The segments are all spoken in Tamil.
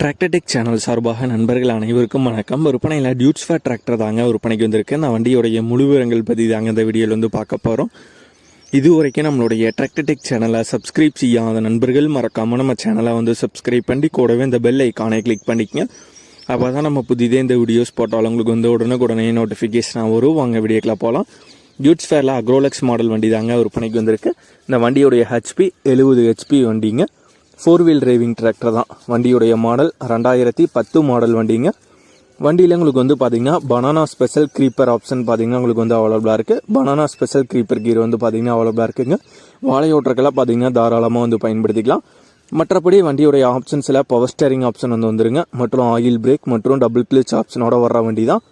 டிராக்டர்டெக் சேனல் சார்பாக நண்பர்கள் அனைவருக்கும் வணக்கம். விற்பனையில் டியூட்ஸ் ஃபேர் டிராக்டர் தாங்க விற்பனைக்கு வந்திருக்கு. இந்த வண்டியோடைய முழு விவரங்கள் பற்றி தாங்க இந்த வீடியோவில் வந்து பார்க்க போகிறோம் இது வரைக்கும் நம்மளுடைய டிராக்டர்டெக் சேனலை சப்ஸ்கிரைப் செய்யாத நண்பர்கள் மறக்காமல் நம்ம சேனலை வந்து சப்ஸ்கிரைப் பண்ணி கூடவே இந்த பெல் ஐக்கானை கிளிக் பண்ணிக்கங்க. அப்போ தான் நம்ம புதிதே இந்த வீடியோஸ் போட்டாலும் உங்களுக்கு வந்து உடனுக்குடனே நோட்டிஃபிகேஷனாக வரும். வாங்க வீடியோக்கில் போகலாம் டியூட்ஸ் ஃபேரில் அக்ரோலெக்ஸ் மாடல் வண்டி தாங்க விற்பனைக்கு வந்திருக்கு. இந்த வண்டியோடைய ஹெச்பி எழுபது ஹெச்பி வண்டிங்க. ஃபோர் வீல் டிரைவிங் டிராக்டர் தான். வண்டியுடைய மாடல் ரெண்டாயிரத்தி பத்து மாடல் வண்டிங்க. வண்டியில் உங்களுக்கு வந்து பார்த்தீங்கன்னா பனானா ஸ்பெஷல் க்ரீப்பர் ஆப்ஷன் பார்த்தீங்கன்னா உங்களுக்கு வந்து அவைலபிளாக இருக்குது பனானா ஸ்பெஷல் க்ரீப்பர் கீர் வந்து பார்த்தீங்கன்னா அவைலபிளாக இருக்குங்க. வாழை ஓட்டுறக்கெல்லாம் பார்த்தீங்கன்னா தாராளமாக வந்து பயன்படுத்திக்கலாம். மற்றபடி வண்டியுடைய ஆப்ஷன்ஸில் பவர் ஸ்டேரிங் ஆப்ஷன் வந்து வந்துருங்க. மற்றும் ஆயில் பிரேக் மற்றும் டபுள் கிளிச் ஆப்ஷனோட வர்ற வண்டி தான்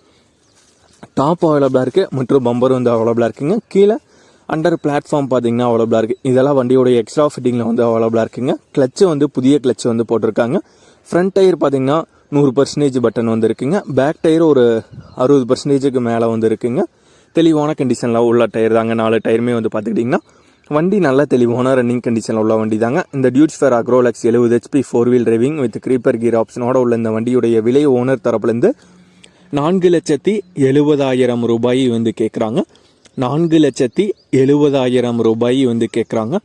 டாப் அவைலபிளாக இருக்குது மற்றும் பம்பர் வந்து அவைலபிளாக இருக்குங்க. கீழே அண்டர் பிளாட்ஃபார்ம் பார்த்தீங்கன்னா அவைலபிளாக இருக்குது இதெல்லாம் வண்டியோட எக்ஸ்ட்ரா ஃபிட்டிங்கில் வந்து அவைலபிளாக இருக்குங்க. கிளச்சு வந்து புதிய கிளச்சு வந்து போட்டிருக்காங்க. ஃப்ரண்ட் டயர் பார்த்தீங்கன்னா நூறு பர்சன்டேஜ் பட்டன் வந்து இருக்குங்க. பேக் டயர் ஒரு அறுபது பர்சன்டேஜுக்கு மேலே வந்து இருக்குங்க. தெளிவான கண்டிஷனில் உள்ள டயர் தாங்க. நாலு டயருமே வந்து பார்த்துக்கிட்டிங்கன்னா வண்டி நல்ல தெளிவான ரன்னிங் கண்டிஷனில் உள்ள வண்டி தாங்க. இந்த டியூட்ஸ் ஃபேர் அக்ரோலக்ஸ் எழுபது HP four wheel driving with creeper gear ஆப்ஷனோட உள்ள இந்த வண்டியுடைய விலை ஓனர் தரப்புலேருந்து நான்கு லட்சத்தி எழுபதாயிரம் ரூபாய் வந்து கேட்குறாங்க நான்கு லட்சத்தி எழுபதாயிரம் ரூபாய் வந்து கேட்குறாங்க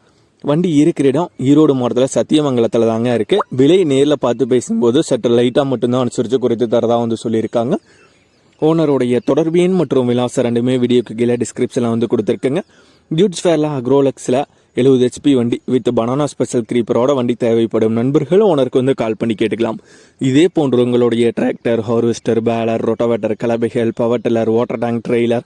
வண்டி இருக்கிற இடம் ஈரோடு மாவட்டத்தில் சத்தியமங்கலத்தில் தாங்க இருக்குது விலை நேரில் பார்த்து பேசும்போது சற்று லைட்டாக மட்டும்தான் அனுசரித்து குறைத்து தரதா வந்து சொல்லியிருக்காங்க. ஓனருடைய தொடர்பு எண் மற்றும் விலாசம் ரெண்டுமே வீடியோக்கு கீழே டிஸ்கிரிப்ஷனில் வந்து கொடுத்துருக்குங்க. டியூட்ஸ் ஃபேரில் அக்ரோலெக்ஸில் எழுபது ஹெச்பி வண்டி வித் பனானா ஸ்பெஷல் க்ரீப்பரோட வண்டி தேவைப்படும் நண்பர்கள் ஓனருக்கு வந்து கால் பண்ணி கேட்டுக்கலாம். இதே போன்று உங்களுடைய tractor harvester baler rotavator கலபைகள் power tiller water tank trailer